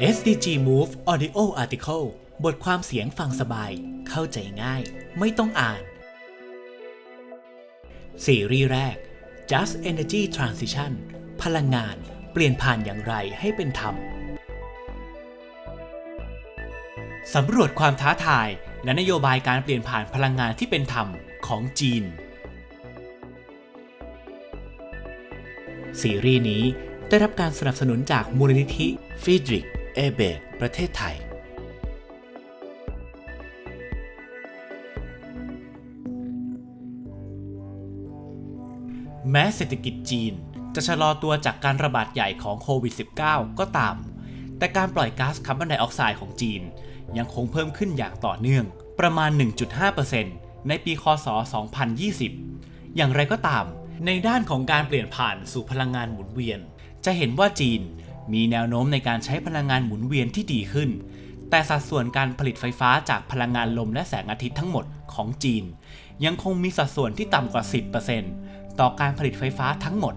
SDG Move Audio Article บทความเสียงฟังสบาย เข้าใจง่าย ไม่ต้องอ่าน ซีรีส์แรก Just Energy Transition พลังงานเปลี่ยนผ่านอย่างไรให้เป็นธรรม สำรวจความท้าทาย และนโยบายการเปลี่ยนผ่านพลังงานที่เป็นธรรมของจีน ซีรีส์นี้ได้รับการสนับสนุนจากมูลนิธิฟิดริก เอเบตประเทศไทยแม้เศรษฐกิจจีนจะชะลอตัวจากการระบาดใหญ่ของโควิด -19 ก็ตาม แต่การปล่อยก๊าซคาร์บอนไดออกไซด์ของจีน ยังคงเพิ่มขึ้นอย่างต่อเนื่อง ประมาณ 1.5%ในปี คศ 2020 อย่างไรก็ตาม ในด้านของการเปลี่ยนผ่านสู่พลังงานหมุนเวียน จะเห็นว่าจีน มีแนวโน้มในการใช้พลังงานหมุนเวียนที่ดีขึ้น แต่สัดส่วนการผลิตไฟฟ้าจากพลังงานลมและแสงอาทิตย์ทั้งหมดของจีน ยังคงมีสัดส่วนที่ต่ำกว่า 10%ต่อการผลิตไฟฟ้าทั้งหมด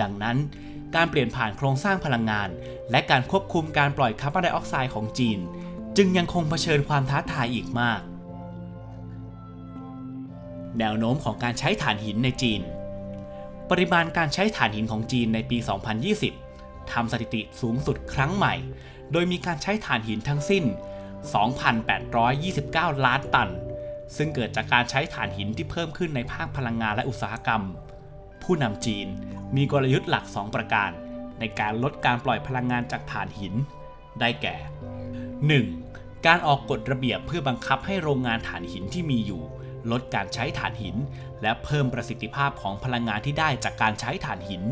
ดังนั้น การเปลี่ยนผ่านโครงสร้างพลังงาน และการควบคุมการปล่อยคาร์บอนไดออกไซด์ของจีน จึงยังคงเผชิญความท้าทายอีกมาก แนวโน้มของการใช้ถ่านหินในจีน ปริมาณการใช้ถ่านหินของจีนในปี 2020 ทำสถิติสูงสุดครั้งใหม่ โดยมีการใช้ถ่านหินทั้งสิ้น 2,829 ล้านตัน ซึ่งเกิดจากการใช้ถ่านหินที่เพิ่มขึ้นในภาคพลังงานและอุตสาหกรรม ผู้นำจีนมีกลยุทธ์หลัก 2 ประการ ในการลดการปล่อยพลังงานจากถ่านหิน ได้แก่ 1. การออกกฎระเบียบเพื่อบังคับให้โรงงานถ่านหินที่มีอยู่ ลดการใช้ถ่านหิน และเพิ่มประสิทธิภาพของพลังงานที่ได้จากการใช้ถ่านหิน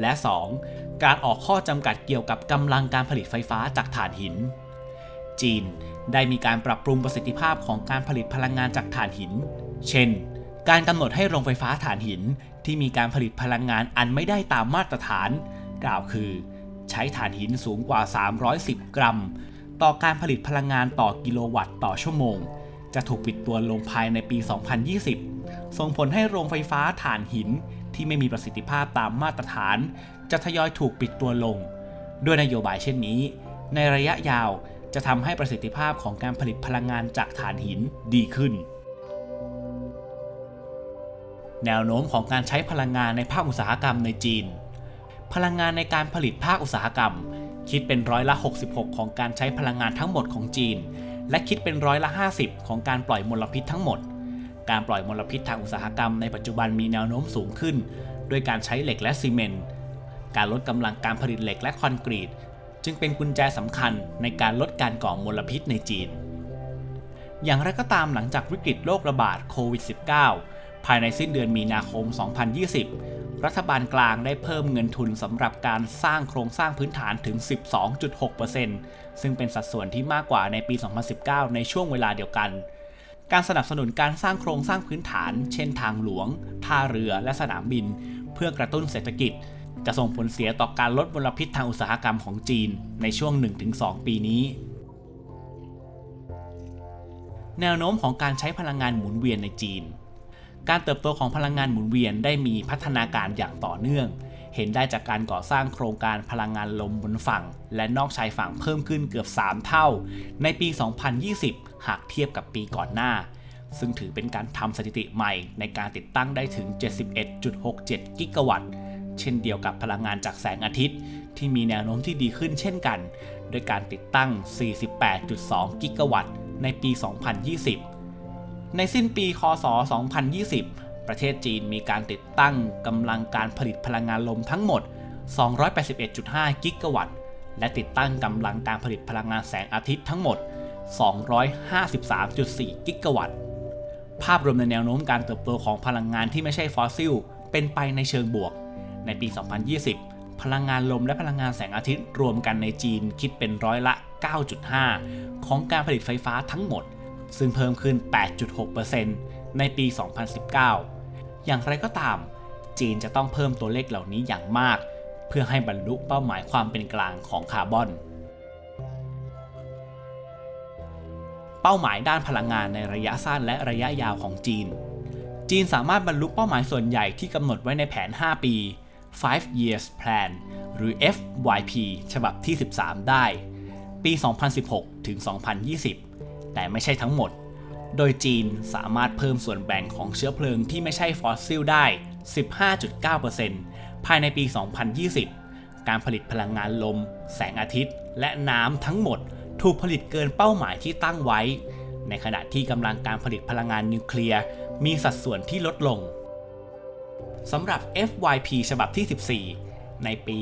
และ 2. การออกข้อจำกัดเกี่ยวกับกำลังการผลิตไฟฟ้าจากถ่านหิน จีนได้มีการปรับปรุงประสิทธิภาพของการผลิตพลังงานจากถ่านหิน เช่น การกำหนดให้โรงไฟฟ้าถ่านหินที่มีการผลิตพลังงานอันไม่ได้ตามมาตรฐาน กล่าวคือ ใช้ถ่านหินสูงกว่า 310 กรัม ต่อการผลิตพลังงานต่อกิโลวัตต์ต่อชั่วโมง จะถูกปิดตัวลงภายในปี 2020 ส่งผลให้โรงไฟฟ้าถ่านหิน ที่ไม่มีประสิทธิภาพตามมาตรฐาน จะทยอยถูกปิดตัวลง ด้วยนโยบายเช่นนี้ ในระยะยาวจะทำให้ประสิทธิภาพของการผลิตพลังงานจากถ่านหินดีขึ้น แนวโน้มของการใช้พลังงานในภาคอุตสาหกรรมในจีน พลังงานในการผลิตภาคอุตสาหกรรม คิดเป็นร้อยละ 66 ของการใช้พลังงานทั้งหมดของจีน และคิดเป็นร้อยละ 50 ของการปล่อยมลพิษทั้งหมด การปล่อยมลพิษทางอุตสาหกรรมในปัจจุบันมีแนวโน้มสูงขึ้น ด้วยการใช้เหล็กและซีเมนต์ การลดกำลังการผลิตเหล็กและคอนกรีต จึงเป็นกุญแจสำคัญในการลดการก่อมลพิษในจีน อย่างไรก็ตามหลังจากวิกฤตโรคระบาดโควิด -19 ภายในสิ้นเดือนมีนาคม 2020 รัฐบาลกลางได้เพิ่มเงินทุนสำหรับการสร้างโครงสร้างพื้นฐานถึง 12.6%ซึ่งเป็นสัดส่วนที่มากกว่าในปี 2019 ในช่วงเวลาเดียวกัน การสนับสนุนการสร้างโครงสร้างพื้นฐาน เช่นทางหลวง ท่าเรือ และสนามบิน เพื่อกระตุ้นเศรษฐกิจ จะส่งผลเสียต่อการลดมลพิษทางอุตสาหกรรมของจีนในช่วง 1-2 ปีนี้ แนวโน้มของการใช้พลังงานหมุนเวียนในจีน การเติบโตของพลังงานหมุนเวียนได้มีพัฒนาการอย่างต่อเนื่อง เห็นได้จากการก่อสร้างโครงการพลังงานลมบนฝั่ง และนอกชายฝั่งเพิ่มขึ้นเกือบ 3 เท่า ในปี 2020 หากเทียบกับปีก่อนหน้า ซึ่งถือเป็นการทำสถิติใหม่ในการติดตั้งได้ถึง 71.67 กิกะวัตต์ เช่นเดียวกับพลังงานจากแสงอาทิตย์ ที่มีแนวโน้มที่ดีขึ้นเช่นกัน โดยการติดตั้ง 48.2 กิกะวัตต์ ในปี 2020 ในสิ้นปี คศ 2020 ประเทศจีนมีการติดตั้งกำลังการผลิตพลังงานลมทั้งหมด 281.5 กิกะวัตต์ และติดตั้งกำลังการผลิตพลังงานแสงอาทิตย์ทั้งหมด 253.4 กิกะวัตต์ ภาพรวมในแนวโน้มการเติบโตของพลังงานที่ไม่ใช่ฟอสซิล เป็นไปในเชิงบวก ในปี 2020 พลังงานลมและพลังงานแสงอาทิตย์รวมกันในจีนคิดเป็นร้อยละ 9.5 ของการผลิตไฟฟ้าทั้งหมด ซึ่งเพิ่มขึ้น 8.6%ในปี 2019 อย่างไรก็ตาม จีนจะต้องเพิ่มตัวเลขเหล่านี้อย่างมาก เพื่อให้บรรลุเป้าหมายความเป็นกลางของคาร์บอน เป้าหมายด้านพลังงานในระยะสั้นและระยะยาวของจีน จีนสามารถบรรลุเป้าหมายส่วนใหญ่ที่กำหนดไว้ในแผน 5 ปี5 Years Plan หรือ FYP ฉบับที่ 13 ได้ ปี 2016 ถึง 2020 แต่ไม่ใช่ทั้งหมด โดยจีนสามารถเพิ่มส่วนแบ่งของเชื้อเพลิงที่ไม่ใช่ฟอสซิลได้ 15.9%ภายในปี 2020 การผลิตพลังงานลม แสงอาทิตย์ และน้ำทั้งหมด ถูกผลิตเกินเป้าหมายที่ตั้งไว้ ในขณะที่กำลังการผลิตพลังงานนิวเคลียร์มีสัดส่วนที่ลดลงสำหรับ FYP ฉบับที่ 14 ในปี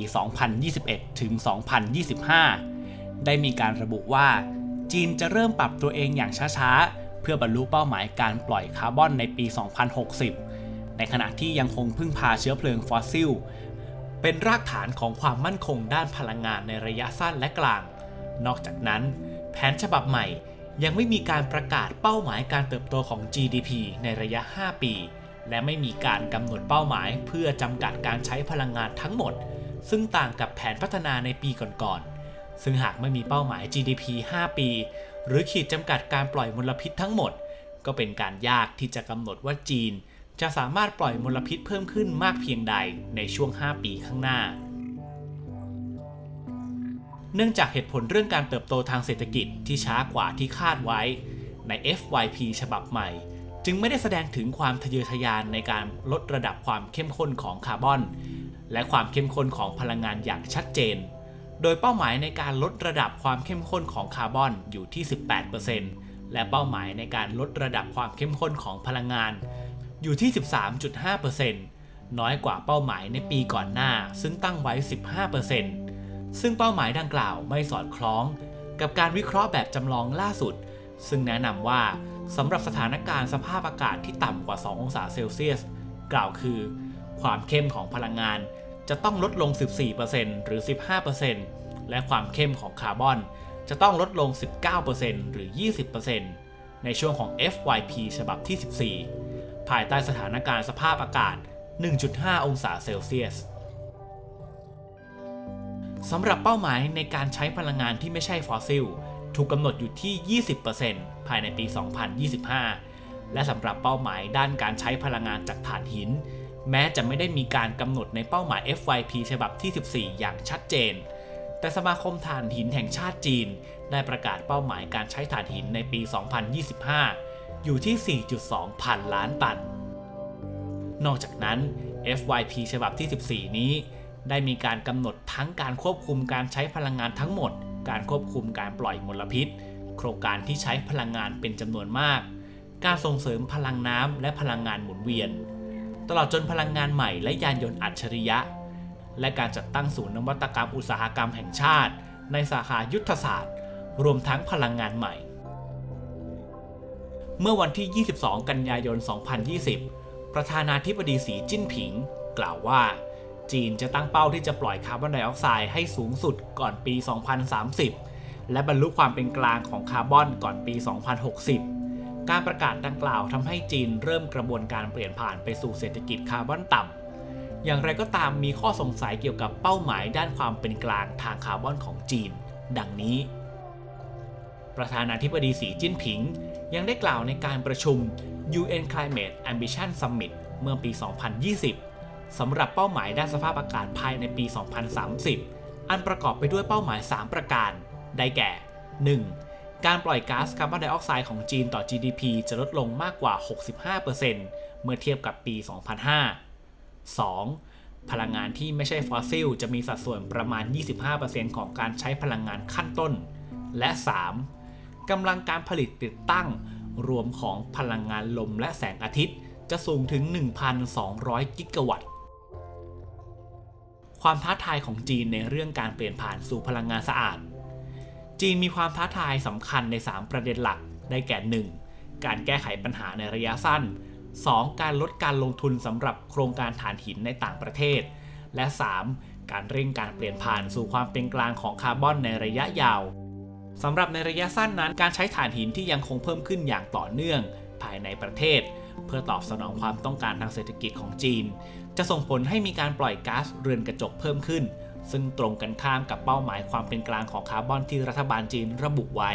2021 ถึง 2025 ได้มีการระบุว่า จีนจะเริ่มปรับตัวเองอย่างช้าๆ เพื่อบรรลุเป้าหมายการปล่อยคาร์บอนในปี 2060 ในขณะที่ยังคงพึ่งพาเชื้อเพลิงฟอสซิล เป็นรากฐานของความมั่นคงด้านพลังงานในระยะสั้นและกลาง นอกจากนั้น แผนฉบับใหม่ยังไม่มีการประกาศเป้าหมายการเติบโตของ GDP ในระยะ 5 ปี และไม่มีการกำหนดเป้าหมายเพื่อจำกัดการใช้พลังงานทั้งหมด ซึ่งต่างกับแผนพัฒนาในปีก่อนๆ ซึ่งหากไม่มีเป้าหมาย GDP 5 ปี หรือขีดจำกัดการปล่อยมลพิษทั้งหมด ก็เป็นการยากที่จะกำหนดว่าจีน จะสามารถปล่อยมลพิษเพิ่มขึ้นมากเพียงใดในช่วง 5 ปีข้างหน้า เนื่องจากเหตุผลเรื่องการเติบโตทางเศรษฐกิจที่ช้ากว่าที่คาดไว้ ใน FYP ฉบับใหม่ จึงไม่ได้แสดงถึงความทะเยอทะยานในการลดระดับความเข้มข้นของคาร์บอน และความเข้มข้นของพลังงานอย่างชัดเจน โดยเป้าหมายในการลดระดับความเข้มข้นของคาร์บอนอยู่ที่ 18%และเป้าหมายในการลดระดับความเข้มข้นของพลังงาน อยู่ที่ 13.5%น้อยกว่าเป้าหมายในปีก่อนหน้าซึ่งตั้งไว้ 15% ซึ่งเป้าหมายดังกล่าวไม่สอดคล้อง กับการวิเคราะห์แบบจำลองล่าสุด ซึ่งแนะนำว่าสำหรับสถานการณ์สภาพอากาศที่ต่ำกว่า 2 องศาเซลเซียส กล่าวคือ ความเข้มของพลังงานจะต้องลดลง 14%หรือ 15%และความเข้มของคาร์บอนจะต้องลดลง 19%หรือ 20%ในช่วงของ FYP ฉบับที่ 14 ภายใต้สถานการณ์สภาพอากาศ 1.5 องศาเซลเซียส สำหรับเป้าหมายในการใช้พลังงานที่ไม่ใช่ฟอสซิล ถูกกำหนดอยู่ที่ 20%ภายในปี 2025 และสำหรับเป้าหมายด้านการใช้พลังงานจากถ่านหิน แม้จะไม่ได้มีการกำหนดในเป้าหมาย FYP ฉบับที่ 14 อย่างชัดเจน แต่สมาคมถ่านหินแห่งชาติจีน ได้ประกาศเป้าหมายการใช้ถ่านหินในปี 2025 อยู่ที่ 4.2 พันล้านตัน นอกจากนั้น FYP ฉบับที่ 14 นี้ ได้มีการกำหนดทั้งการควบคุมการใช้พลังงานทั้งหมด การควบคุมการปล่อยมลพิษ โครงการที่ใช้พลังงานเป็นจำนวนมาก การส่งเสริมพลังน้ำและพลังงานหมุนเวียน ตลอดจนพลังงานใหม่และยานยนต์อัจฉริยะ และการจัดตั้งศูนย์นวัตกรรมอุตสาหกรรมแห่งชาติ ในสาขายุทธศาสตร์ รวมทั้งพลังงานใหม่ เมื่อวันที่ 22 กันยายน 2020 ประธานาธิบดีสีจิ้นผิง กล่าวว่า จีนจะตั้งเป้าที่จะปล่อยคาร์บอนไดออกไซด์ให้สูงสุดก่อนปี 2030 และบรรลุความเป็นกลางของคาร์บอนก่อนปี 2060 การประกาศดังกล่าวทำให้จีนเริ่มกระบวนการเปลี่ยนผ่านไปสู่เศรษฐกิจคาร์บอนต่ำ อย่างไรก็ตามมีข้อสงสัยเกี่ยวกับเป้าหมายด้านความเป็นกลางทางคาร์บอนของจีน ดังนี้ ประธานาธิบดีสีจิ้นผิง ยังได้กล่าวในการประชุม UN Climate Ambition Summit เมื่อปี 2020 สำหรับเป้าหมายด้านสภาพอากาศภายในปี 2030 อันประกอบไปด้วยเป้าหมาย 3 ประการ ได้แก่ 1. การปล่อยก๊าซคาร์บอนไดออกไซด์ของจีนต่อ GDP จะลดลงมากกว่า 65%เมื่อเทียบกับปี 2005 2. พลังงานที่ไม่ใช่ฟอสซิลจะมีสัดส่วนประมาณ 25%ของการใช้พลังงานขั้นต้น และ 3. กำลังการผลิตติดตั้ง รวมของพลังงานลมและแสงอาทิตย์จะสูงถึง 1,200 กิกะวัตต์ ความท้าทายของจีนในเรื่องการเปลี่ยนผ่านสู่พลังงานสะอาด จีนมีความท้าทายสำคัญใน 3 ประเด็นหลัก ได้แก่ 1. การแก้ไขปัญหาในระยะสั้น 2. การลดการลงทุนสำหรับโครงการถ่านหินในต่างประเทศ และ 3. การเร่งการเปลี่ยนผ่านสู่ความเป็นกลางของคาร์บอนในระยะยาวสำหรับในระยะสั้นนั้น การใช้ถ่านหินที่ยังคงเพิ่มขึ้นอย่างต่อเนื่องภายในประเทศ เพื่อตอบสนองความต้องการทางเศรษฐกิจของจีน จะส่งผลให้มีการปล่อยก๊าซเรือนกระจกเพิ่มขึ้น ซึ่งตรงกันข้ามกับเป้าหมายความเป็นกลางของคาร์บอนที่รัฐบาลจีนระบุไว้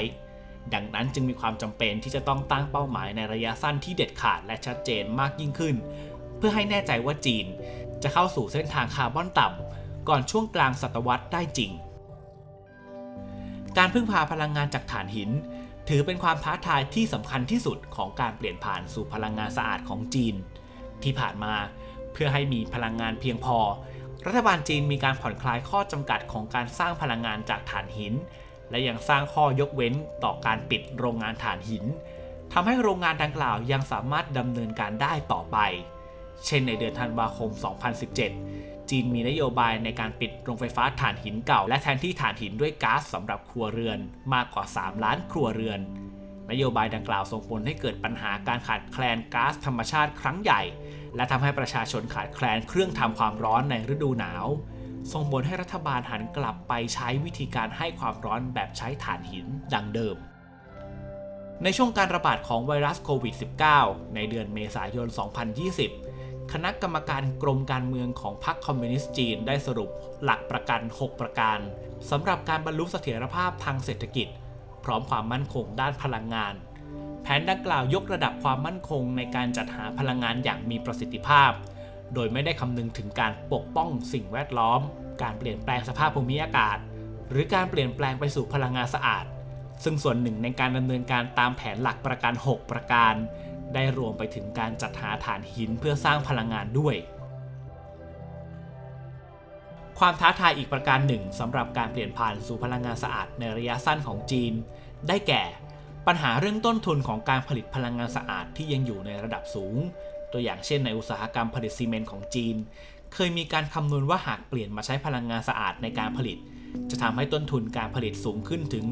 ดังนั้นจึงมีความจำเป็นที่จะต้องตั้งเป้าหมายในระยะสั้นที่เด็ดขาดและชัดเจนมากยิ่งขึ้น เพื่อให้แน่ใจว่าจีน จะเข้าสู่เส้นทางคาร์บอนต่ำก่อนช่วงกลางศตวรรษได้จริง การพึ่งพาพลังงานจากถ่านหิน ถือเป็นความท้าทายที่สำคัญที่สุดของการเปลี่ยนผ่านสู่พลังงานสะอาดของจีน ที่ผ่านมาเพื่อให้มีพลังงานเพียงพอ รัฐบาลจีนมีการผ่อนคลายข้อจำกัดของการสร้างพลังงานจากถ่านหิน และยังสร้างข้อยกเว้นต่อการปิดโรงงานถ่านหินทำให้โรงงานดังกล่าวยังสามารถดำเนินการได้ต่อไป เช่นในเดือนธันวาคม 2017 จีนมีนโยบายในการปิดโรงไฟฟ้าถ่านหินเก่า และแทนที่ถ่านหินด้วยก๊าซสำหรับครัวเรือนมากกว่า 3 ล้านครัวเรือน นโยบายดังกล่าวส่งผลให้เกิดปัญหาการขาดแคลนก๊าซธรรมชาติครั้งใหญ่ และทำให้ประชาชนขาดแคลนเครื่องทำความร้อนในฤดูหนาว ส่งผลให้รัฐบาลหันกลับไปใช้วิธีการให้ความร้อนแบบใช้ถ่านหินดังเดิมในช่วงการระบาดของไวรัสโควิด -19 ในเดือนเมษายน 2020 คณะกรรมการกรมการเมืองของพรรคคอมมิวนิสต์จีนได้สรุปหลักประกัน 6 ประการสำหรับการบรรลุเสถียรภาพทางเศรษฐกิจ พร้อมความมั่นคงด้านพลังงาน แผนดังกล่าวยกระดับความมั่นคงในการจัดหาพลังงานอย่างมีประสิทธิภาพ โดยไม่ได้คำนึงถึงการปกป้องสิ่งแวดล้อม การเปลี่ยนแปลงสภาพภูมิอากาศ หรือการเปลี่ยนแปลงไปสู่พลังงานสะอาด ซึ่งส่วนหนึ่งในการดำเนินการตามแผนหลักประกัน6ประการ ได้รวมไปถึงการจัดหาถ่านหินเพื่อสร้างพลังงานด้วย ความท้าทายอีกประการหนึ่งสำหรับการเปลี่ยนผ่านสู่พลังงานสะอาดในระยะสั้นของจีน ได้แก่ปัญหาเรื่องต้นทุนของการผลิตพลังงานสะอาดที่ยังอยู่ในระดับสูง ตัวอย่างเช่นในอุตสาหกรรมผลิตซีเมนต์ของจีน เคยมีการคำนวณว่าหากเปลี่ยนมาใช้พลังงานสะอาดในการผลิต จะทำให้ต้นทุนการผลิตสูงขึ้นถึง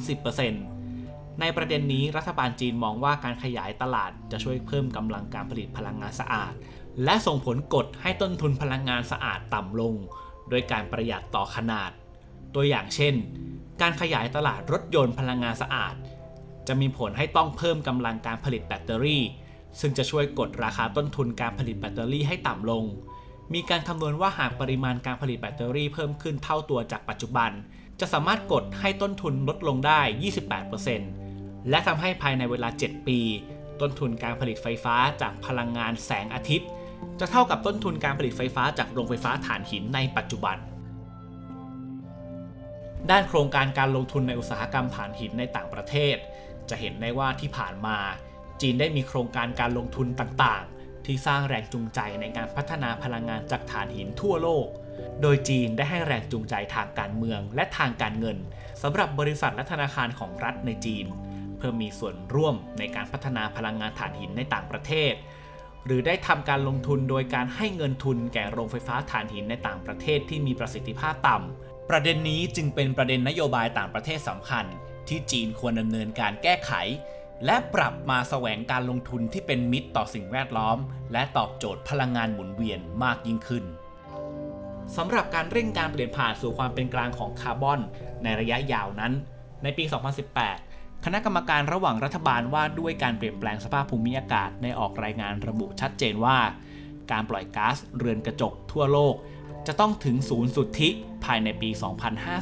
130% ในประเด็นนี้รัฐบาลจีนมองว่าการขยายตลาดจะช่วยเพิ่มกำลังการผลิตพลังงานสะอาด และส่งผลกดให้ต้นทุนพลังงานสะอาดต่ำลง โดยการประหยัดต่อขนาด ตัวอย่างเช่น การขยายตลาดรถยนต์พลังงานสะอาด จะมีผลให้ต้องเพิ่มกำลังการผลิตแบตเตอรี่ ซึ่งจะช่วยกดราคาต้นทุนการผลิตแบตเตอรี่ให้ต่ำลง มีการคำนวณว่าหากปริมาณการผลิตแบตเตอรี่เพิ่มขึ้นเท่าตัวจากปัจจุบัน จะสามารถกดให้ต้นทุนลดลงได้ 28% และทำให้ภายในเวลา 7 ปี ต้นทุนการผลิตไฟฟ้าจากพลังงานแสงอาทิตย์ จะเท่ากับต้นทุนการผลิตไฟฟ้าจากโรงไฟฟ้าถ่านหินในปัจจุบัน ด้านโครงการการลงทุนในอุตสาหกรรมถ่านหินในต่างประเทศ จะเห็นได้ว่าที่ผ่านมา จีนได้มีโครงการการลงทุนต่างๆ ที่สร้างแรงจูงใจในการพัฒนาพลังงานจากถ่านหินทั่วโลกโดยจีนได้ให้แรงจูงใจทางการเมืองและทางการเงินสำหรับบริษัทและธนาคารของรัฐในจีน เพื่อมีส่วนร่วมในการพัฒนาพลังงานถ่านหินในต่างประเทศ หรือได้ทำการลงทุนโดยการให้เงินทุนแก่โรงไฟฟ้าถ่านหินในต่างประเทศที่มีประสิทธิภาพต่ำ ประเด็นนี้จึงเป็นประเด็นนโยบายต่างประเทศสำคัญ ที่จีนควรดำเนินการแก้ไข และปรับมาแสวงการลงทุนที่เป็นมิตรต่อสิ่งแวดล้อม และตอบโจทย์พลังงานหมุนเวียนมากยิ่งขึ้นสำหรับการเร่งการเปลี่ยนผ่านสู่ความเป็นกลางของคาร์บอน ในระยะยาวนั้น ในปี 2018 คณะกรรมการระหว่างรัฐบาลว่าด้วยการเปลี่ยนแปลงสภาพภูมิอากาศได้ออกรายงานระบุชัดเจนว่า การปล่อยก๊าซเรือนกระจกทั่วโลก จะต้องถึงศูนย์สุทธิภายในปี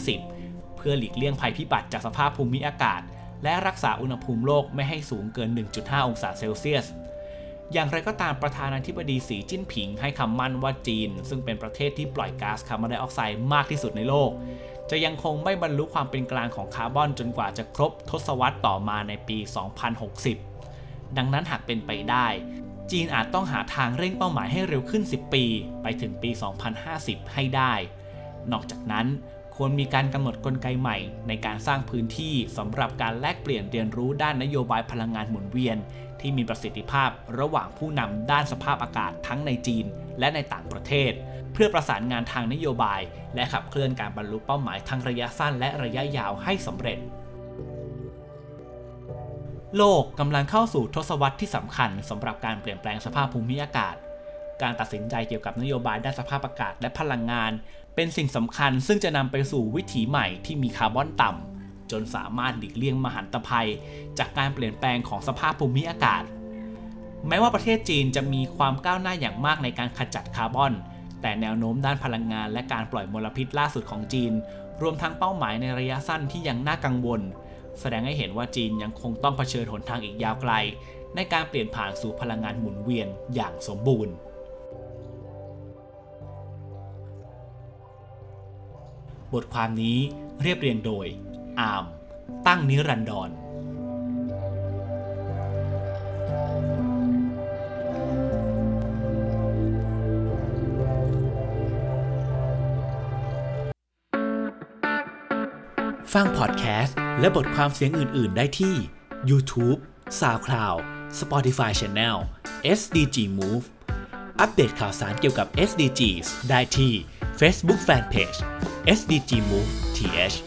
2050 เพื่อหลีกเลี่ยงภัยพิบัติจากสภาพภูมิอากาศ และรักษาอุณหภูมิโลกไม่ให้สูงเกิน 1.5 องศาเซลเซียสอย่างไรก็ตามประธานาธิบดีสีจิ้นผิงให้คำมั่นว่าจีน ซึ่งเป็นประเทศที่ปล่อยก๊าซคาร์บอนไดออกไซด์มากที่สุดในโลก จะยังคงไม่บรรลุความเป็นกลางของคาร์บอนจนกว่าจะครบทศวรรษต่อมาในปี 2060 ดังนั้นหากเป็นไปได้ จีนอาจต้องหาทางเร่งเป้าหมายให้เร็วขึ้น 10 ปี ไปถึงปี 2050 ให้ได้ นอกจากนั้น ควรมีการกำหนดกลไกใหม่ ในการสร้างพื้นที่สำหรับการแลกเปลี่ยนเรียนรู้ด้านนโยบายพลังงานหมุนเวียน ที่มีประสิทธิภาพระหว่างผู้นำด้านสภาพอากาศทั้งในจีน และในต่างประเทศ เพื่อประสานงานทางนโยบาย และขับเคลื่อนการบรรลุเป้าหมายทั้งระยะสั้นและระยะยาวให้สำเร็จโลกกำลังเข้าสู่ทศวรรษที่สำคัญสำหรับการเปลี่ยนแปลงสภาพภูมิอากาศ การตัดสินใจเกี่ยวกับนโยบายด้านสภาพอากาศและพลังงาน เป็นสิ่งสำคัญซึ่งจะนำไปสู่วิถีใหม่ที่มีคาร์บอนต่ำจนสามารถหลีกเลี่ยงมหันตภัย จากการเปลี่ยนแปลงของสภาพภูมิอากาศ แม้ว่าประเทศจีนจะมีความก้าวหน้าอย่างมากในการขจัดคาร์บอน แต่แนวโน้มด้านพลังงานและการปล่อยมลพิษล่าสุดของจีน รวมทั้งเป้าหมายในระยะสั้นที่ยังน่ากังวล แสดงให้เห็นว่าจีนยังคงต้องเผชิญหนทางอีกยาวไกล ในการเปลี่ยนผ่านสู่พลังงานหมุนเวียนอย่างสมบูรณ์ บทความนี้เรียบเรียงโดย อาร์ม ตั้งนิรันดรฟังพอดแคสต์และบทความเสียงอื่น ๆ ได้ที่ YouTube, SoundCloud, Spotify Channel, SDG Move อัปเดตข่าวสารเกี่ยวกับ SDGs ได้ที่ Facebook Fanpage SDG Move TH